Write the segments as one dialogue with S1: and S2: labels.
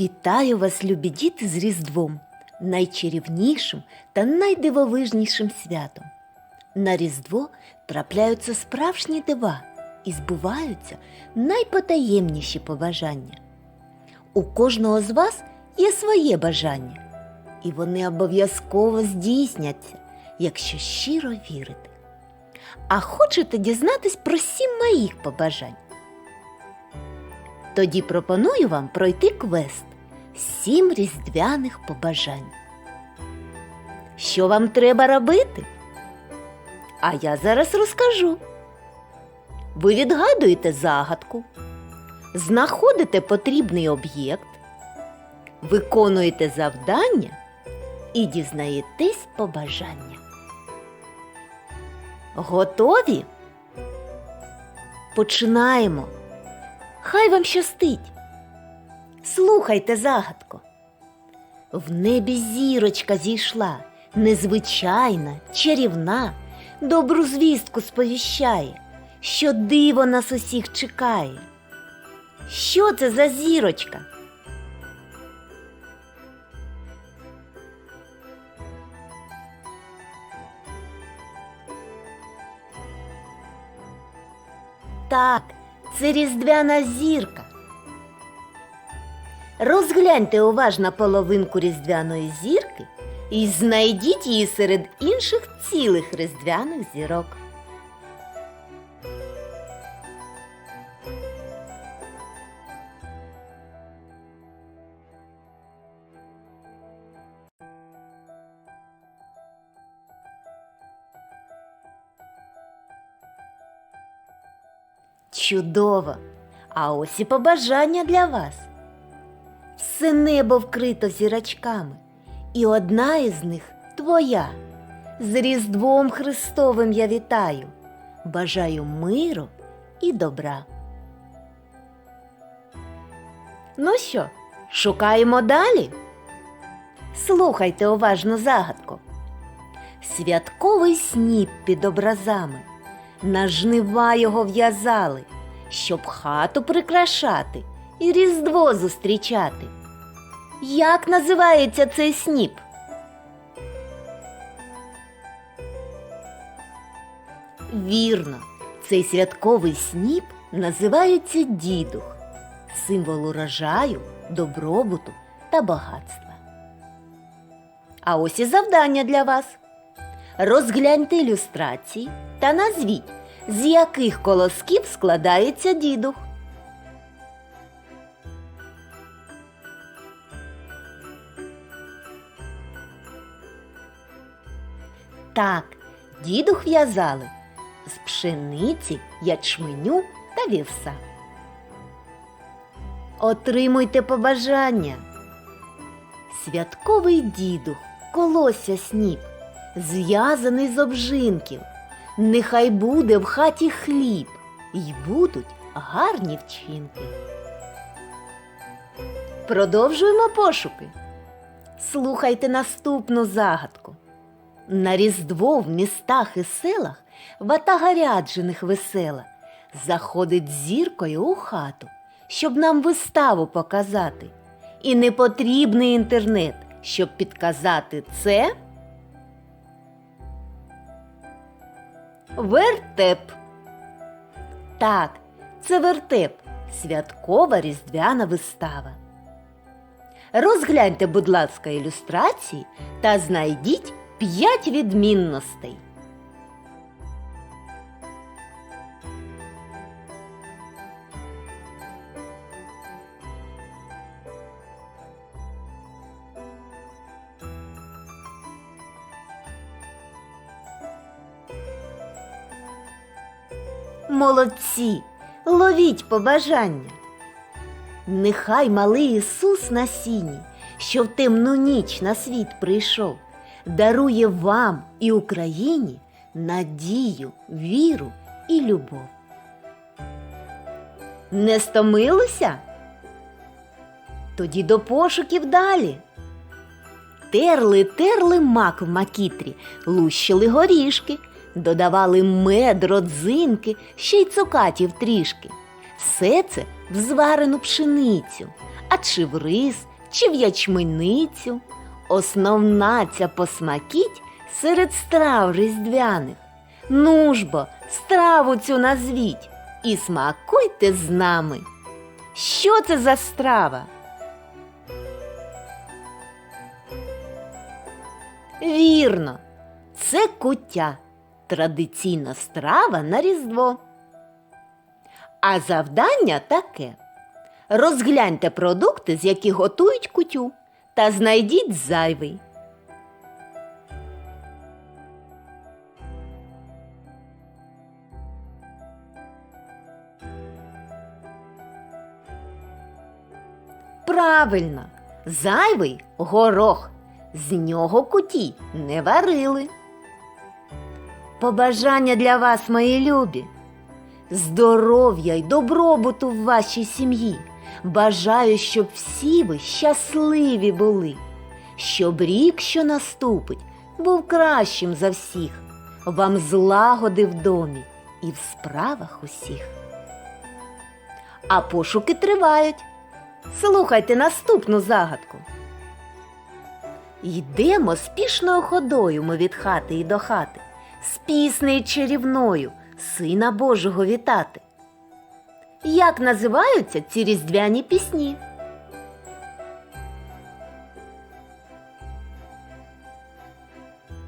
S1: Вітаю вас, любі діти, з Різдвом, найчарівнішим та найдивовижнішим святом. На Різдво трапляються справжні дива і збуваються найпотаємніші побажання. У кожного з вас є своє бажання, і вони обов'язково здійсняться, якщо щиро вірите. А хочете дізнатись про сім моїх побажань? Тоді пропоную вам пройти квест Сім різдвяних побажань. Що вам треба робити? А я зараз розкажу. Ви відгадуєте загадку, знаходите потрібний об'єкт, виконуєте завдання і дізнаєтесь побажання. Готові? Починаємо. Хай вам щастить. Слухайте загадку. В небі зірочка зійшла, незвичайна, чарівна, добру звістку сповіщає, що диво нас усіх чекає. Що це за зірочка? Так, це різдвяна зірка. Розгляньте уважно половинку різдвяної зірки і знайдіть її серед інших цілих різдвяних зірок. Чудово! А ось і побажання для вас. Все небо вкрито зірочками, і одна із них твоя. З Різдвом Христовим я вітаю, бажаю миру і добра. Ну що, шукаємо далі? Слухайте уважно загадку. Святковий сніп під образами, на жнива його в'язали, щоб хату прикрашати і Різдво зустрічати. Як називається цей сніп? Вірно, цей святковий сніп називається дідух, символ урожаю, добробуту та багатства. А ось і завдання для вас. Розгляньте ілюстрації та назвіть, з яких колосків складається дідух. Так, дідух в'язали з пшениці, ячменю та вівса. Отримуйте побажання. Святковий дідух, колося сніп, зв'язаний з обжинків. Нехай буде в хаті хліб, й будуть гарні вчинки. Продовжуємо пошуки. Слухайте наступну загадку. На Різдво в містах і селах ватага ряджених весела заходить зіркою у хату, щоб нам виставу показати. І не потрібний інтернет, щоб підказати це. Вертеп. Так, це вертеп, святкова різдвяна вистава. Розгляньте, будь ласка, ілюстрації та знайдіть п'ять відмінностей. Молодці, ловіть побажання. Нехай малий Ісус на сіні, що в темну ніч на світ прийшов, дарує вам і Україні надію, віру і любов. Не стомилися? Тоді до пошуків далі. Терли, терли мак в макітрі, лущили горішки, додавали мед, родзинки, ще й цукатів трішки. Все це в зварену пшеницю, а чи в рис, чи в ячменицю. Основна ця посмакіть серед страв різдвяних. Ну ж бо, страву цю назвіть і смакуйте з нами. Що це за страва? Вірно, це куття, традиційна страва на Різдво. А завдання таке: розгляньте продукти, з яких готують кутю, та знайдіть зайвий. Правильно, зайвий горох. З нього куті не варили. Побажання для вас, мої любі. Здоров'я й добробуту в вашій сім'ї. Бажаю, щоб всі ви щасливі були, щоб рік, що наступить, був кращим за всіх, вам злагоди в домі і в справах усіх. А пошуки тривають. Слухайте наступну загадку. Йдемо спішною ходою ми від хати і до хати, з піснею чарівною Сина Божого вітати. Як називаються ці різдвяні пісні?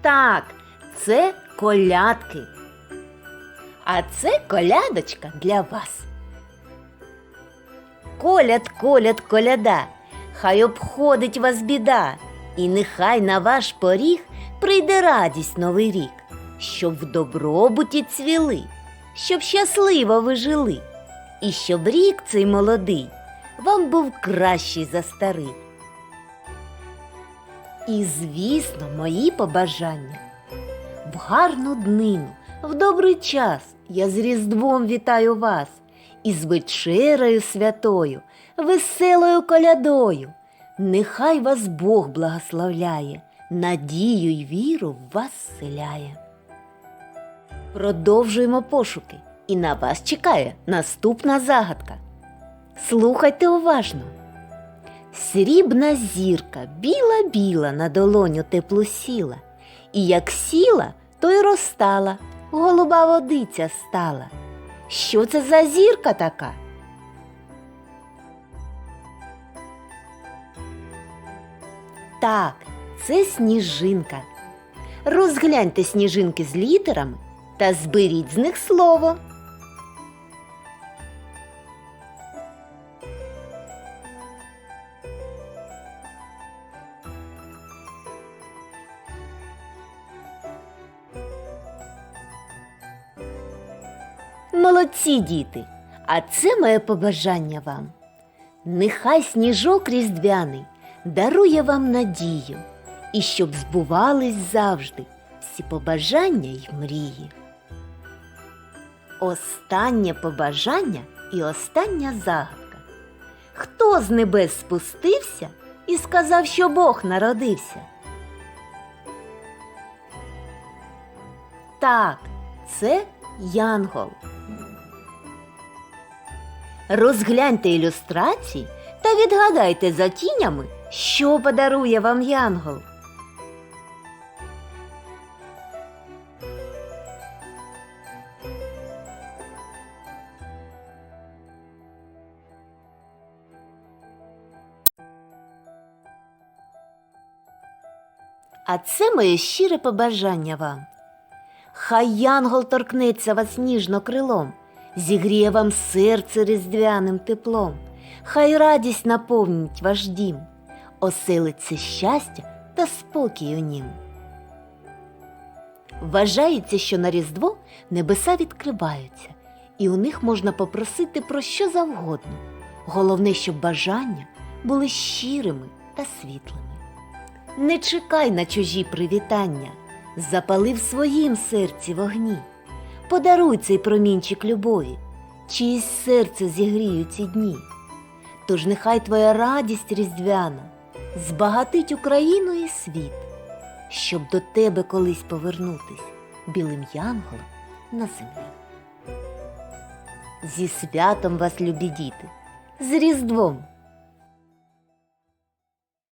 S1: Так, це колядки. А це колядочка для вас. Коляд, коляд, коляда, хай обходить вас біда, і нехай на ваш поріг прийде радість новий рік, щоб в добробуті цвіли, щоб щасливо ви жили, і щоб рік цей молодий вам був кращий за старий. І, звісно, мої побажання. В гарну днину, в добрий час я з Різдвом вітаю вас і з вечерею святою, веселою колядою. Нехай вас Бог благословляє, надію й віру вас селяє. Продовжуємо пошуки, і на вас чекає наступна загадка. Слухайте уважно. Срібна зірка біла-біла на долоню теплу сіла, і як сіла, то й розстала, голуба водиця стала. Що це за зірка така? Так, це сніжинка. Розгляньте сніжинки з літерами та зберіть з них слово. Молодці діти! А це моє побажання вам. Нехай сніжок різдвяний дарує вам надію, і щоб збувались завжди всі побажання й мрії. Останнє побажання і остання загадка. Хто з небес спустився і сказав, що Бог народився? Так, це Янгол. Розгляньте ілюстрації та відгадайте за тінями, що подарує вам Янгол. А це моє щире побажання вам. Хай янгол торкнеться вас ніжно крилом, зігріє вам серце різдвяним теплом, хай радість наповнить ваш дім, оселиться щастя та спокій у нім. Вважається, що на Різдво небеса відкриваються, і у них можна попросити про що завгодно. Головне, щоб бажання були щирими та світлими. Не чекай на чужі привітання, запали в своїм серці вогні. Подаруй цей промінчик любові, чиїсь серце зігріють ці дні. Тож нехай твоя радість різдвяна збагатить Україну і світ, щоб до тебе колись повернутись білим янголом на землі. Зі святом вас, любі діти, з Різдвом!